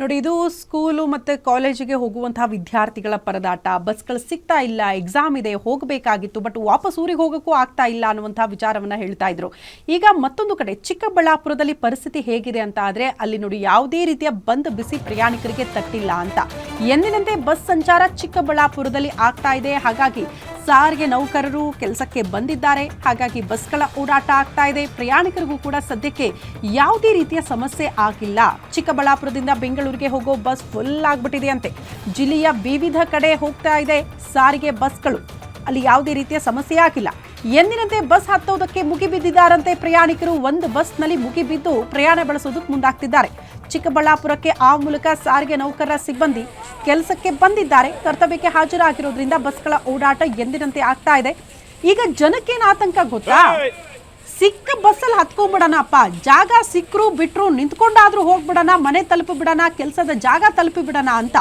ನೋಡಿ, ಇದು ಸ್ಕೂಲು ಮತ್ತು ಕಾಲೇಜಿಗೆ ಹೋಗುವಂತಹ ವಿದ್ಯಾರ್ಥಿಗಳ ಪರದಾಟ. ಬಸ್ಗಳು ಸಿಗ್ತಾ ಇಲ್ಲ ಎಕ್ಸಾಮ್ ಇದೆ, ಹೋಗಬೇಕಾಗಿತ್ತು ಬಟ್ ವಾಪಸ್ ಊರಿಗೆ ಹೋಗೋಕ್ಕೂ ಆಗ್ತಾ ಇಲ್ಲ ಅನ್ನುವಂಥ ವಿಚಾರವನ್ನು ಹೇಳ್ತಾ ಇದ್ರು. ಈಗ ಮತ್ತೊಂದು ಕಡೆ, ಚಿಕ್ಕಬಳ್ಳಾಪುರದಲ್ಲಿ ಪರಿಸ್ಥಿತಿ ಹೇಗಿದೆ ಅಂತ ಆದರೆ, ಅಲ್ಲಿ ನೋಡಿ, ಯಾವುದೇ ರೀತಿಯ ಬಂದ್ ಬಿಸಿ ಪ್ರಯಾಣಿಕರಿಗೆ ತಟ್ಟಿಲ್ಲ ಅಂತ. ಎಂದಿನಂತೆ ಬಸ್ ಸಂಚಾರ ಚಿಕ್ಕಬಳ್ಳಾಪುರದಲ್ಲಿ ಆಗ್ತಾ ಇದೆ. ಹಾಗಾಗಿ ಸಾರಿಗೆ ನೌಕರರು ಕೆಲಸಕ್ಕೆ ಬಂದಿದ್ದಾರೆ. ಹಾಗಾಗಿ ಬಸ್ಗಳ ಓಡಾಟ ಆಗ್ತಾ ಇದೆ. ಪ್ರಯಾಣಿಕರಿಗೂ ಕೂಡ ಸದ್ಯಕ್ಕೆ ಯಾವುದೇ ರೀತಿಯ ಸಮಸ್ಯೆ ಆಗಿಲ್ಲ. ಚಿಕ್ಕಬಳ್ಳಾಪುರದಿಂದ ಬೆಂಗಳೂರಿಗೆ ಹೋಗೋ ಬಸ್ ಫುಲ್ ಆಗ್ಬಿಟ್ಟಿದೆ ಅಂತೆ ಜಿಲ್ಲೆಯ ವಿವಿಧ ಕಡೆ ಹೋಗ್ತಾ ಇದೆ ಸಾರಿಗೆ ಬಸ್ಗಳು. ಅಲ್ಲಿ ಯಾವುದೇ ರೀತಿಯ ಸಮಸ್ಯೆ ಆಗಿಲ್ಲ. ಎಂದಿನಂತೆ ಬಸ್ ಹತ್ತೋದಕ್ಕೆ ಮುಗಿಬಿದ್ದಿದ್ದಾರಂತೆ ಪ್ರಯಾಣಿಕರು. ಒಂದು ಬಸ್ನಲ್ಲಿ ಮುಗಿಬಿದ್ದು ಪ್ರಯಾಣ ಬೆಳೆಸೋದಕ್ಕೆ ಮುಂದಾಗ್ತಿದ್ದಾರೆ. ಚಿಕ್ಕಬಳ್ಳಾಪುರಕ್ಕೆ ಆ ಮೂಲಕ ಸಾರಿಗೆ ನೌಕರರ ಸಿಬ್ಬಂದಿ ಕೆಲಸಕ್ಕೆ ಬಂದಿದ್ದಾರೆ. ಕರ್ತವ್ಯಕ್ಕೆ ಹಾಜರಾಗಿರೋದ್ರಿಂದ ಬಸ್ಗಳ ಓಡಾಟ ಎಂದಿನಂತೆ ಆಗ್ತಾ ಇದೆ. ಈಗ ಜನಕ್ಕೇನು ಆತಂಕ ಗೊತ್ತಾ? ಸಿಕ್ಕ ಬಸ್ಸಲ್ಲಿ ಹತ್ಕೊಂಡ್ಬಿಡೋಣಪ್ಪ ಜಾಗ ಸಿಕ್ಕರು ಬಿಟ್ರು ನಿಂತ್ಕೊಂಡಾದ್ರೂ ಹೋಗ್ಬಿಡೋಣ ಮನೆ ತಲುಪಿಬಿಡೋಣ ಕೆಲಸದ ಜಾಗ ತಲುಪಿಬಿಡೋಣ ಅಂತ.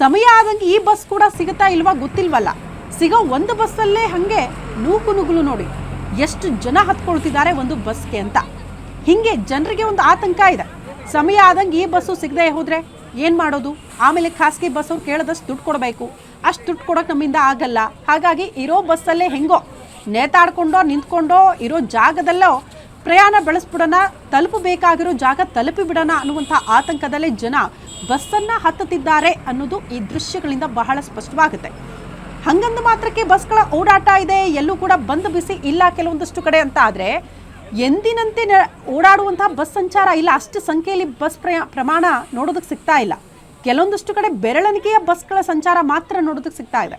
ಸಮಯ ಆದಂಗೆ ಈ ಬಸ್ ಕೂಡ ಸಿಗುತ್ತಾ ಇಲ್ವಾ ಗೊತ್ತಿಲ್ವಲ್ಲ. ಸಿಗೋ ಒಂದು ಬಸ್ಸಲ್ಲೇ ಹಾಗೆ ನೂಕು ನುಗ್ಲು ನೋಡಿ ಎಷ್ಟು ಜನ ಹತ್ಕೊಳ್ತಿದ್ದಾರೆ ಒಂದು ಬಸ್ಗೆ ಅಂತ. ಹಿಂಗೆ ಜನರಿಗೆ ಒಂದು ಆತಂಕ ಇದೆ. ಸಮಯ ಆದಂಗೆ ಈ ಬಸ್ಸು ಸಿಗದೆ ಹೋದ್ರೆ ಏನು ಮಾಡೋದು? ಆಮೇಲೆ ಖಾಸಗಿ ಬಸ್ ಅವ್ರು ಕೇಳಿದಷ್ಟು ದುಡ್ಡು ಕೊಡಬೇಕು. ಅಷ್ಟು ದುಡ್ಡು ಕೊಡೋಕೆ ನಮ್ಮಿಂದ ಆಗಲ್ಲ. ಹಾಗಾಗಿ ಇರೋ ಬಸ್ಸಲ್ಲೇ ಹೆಂಗೋ ನೇತಾಡ್ಕೊಂಡೋ, ನಿಂತ್ಕೊಂಡೋ ಇರೋ ಜಾಗದಲ್ಲೋ ಪ್ರಯಾಣ ಬೆಳೆಸ್ಬಿಡೋಣ, ತಲುಪಬೇಕಾಗಿರೋ ಜಾಗ ತಲುಪಿಬಿಡೋಣ ಅನ್ನುವಂಥ ಆತಂಕದಲ್ಲೇ ಜನ ಬಸ್ಸನ್ನು ಹತ್ತುತ್ತಿದ್ದಾರೆ ಅನ್ನೋದು ಈ ದೃಶ್ಯಗಳಿಂದ ಬಹಳ ಸ್ಪಷ್ಟವಾಗುತ್ತೆ. ಹಂಗಂದು ಮಾತ್ರಕ್ಕೆ ಬಸ್ಗಳ ಓಡಾಟ ಇದೆ, ಎಲ್ಲೂ ಕೂಡ ಬಂದು ಬಿಸಿ ಇಲ್ಲ ಕೆಲವೊಂದಷ್ಟು ಕಡೆ ಅಂತ ಆದರೆ ಎಂದಿನಂತೆ ಓಡಾಡುವಂತಹ ಬಸ್ ಸಂಚಾರ ಇಲ್ಲ. ಅಷ್ಟು ಸಂಖ್ಯೆಯಲ್ಲಿ ಬಸ್ ಪ್ರಮಾಣ ನೋಡೋದಕ್ಕೆ ಸಿಗ್ತಾ ಇಲ್ಲ. ಕೆಲವೊಂದಷ್ಟು ಕಡೆ ಬೆರಳಣಿಕೆಯ ಬಸ್ಗಳ ಸಂಚಾರ ಮಾತ್ರ ನೋಡೋದಕ್ಕೆ ಸಿಗ್ತಾ ಇದೆ.